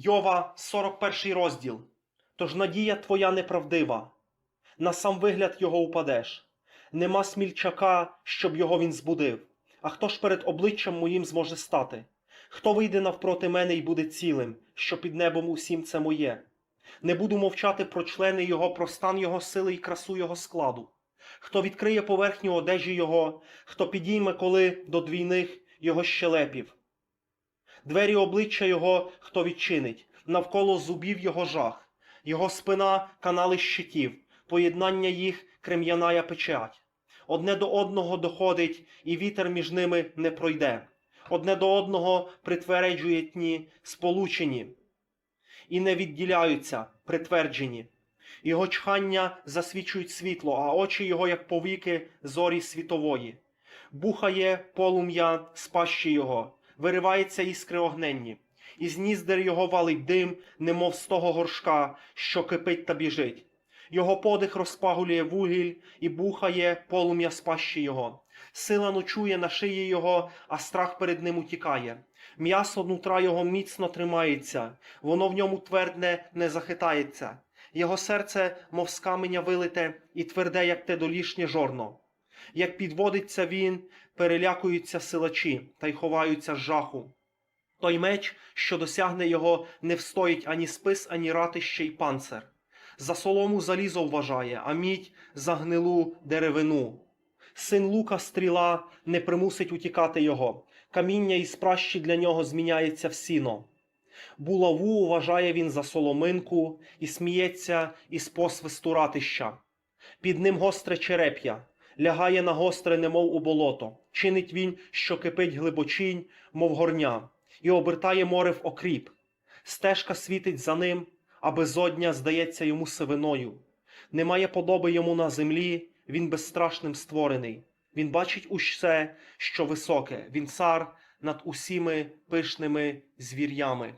Йова, 41 розділ. Тож надія твоя неправдива, на сам вигляд його упадеш. Нема смільчака, щоб його він збудив. А хто ж перед обличчям моїм зможе стати? Хто вийде навпроти мене і буде цілим, що під небом усім це моє? Не буду мовчати про члени його, про стан його сили і красу його складу. Хто відкриє поверхню одежі його, хто підійме коли до двійних його щелепів. Двері обличчя його хто відчинить, навколо зубів його жах, його спина канали щитів, поєднання їх крем'яная печать. Одне до одного доходить, і вітер між ними не пройде. Одне до одного притверджує тні, сполучені, і не відділяються, притверджені. Його чхання засвічують світло, а очі його, як повіки зорі світової. Бухає полум'я з його, виривається іскри огненні, із ніздер його валить дим, немов з того горшка, що кипить та біжить. Його подих розпагулює вугіль і бухає полум'я з пащі його. Сила ночує на шиї його, а страх перед ним утікає. М'ясо нутра його міцно тримається, воно в ньому твердне не захитається. Його серце, мов з каменя вилите, і тверде, як те долішнє жорно. Як підводиться він, перелякуються силачі та й ховаються з жаху. Той меч, що досягне його, не встоїть ані спис, ані ратище й панцир. За солому залізо вважає, а мідь за гнилу деревину. Син лука стріла не примусить утікати його. Каміння із пращі для нього зміняється в сіно. Булаву вважає він за соломинку і сміється із посвисту ратища. Під ним гостре череп'я, лягає на гостре, немов у болото. Чинить він, що кипить глибочинь, мов горня, і обертає море в окріп. Стежка світить за ним, а безодня здається йому сивиною. Немає подоби йому на землі, він безстрашним створений. Він бачить усе, що високе, він цар над усіми пишними звір'ями.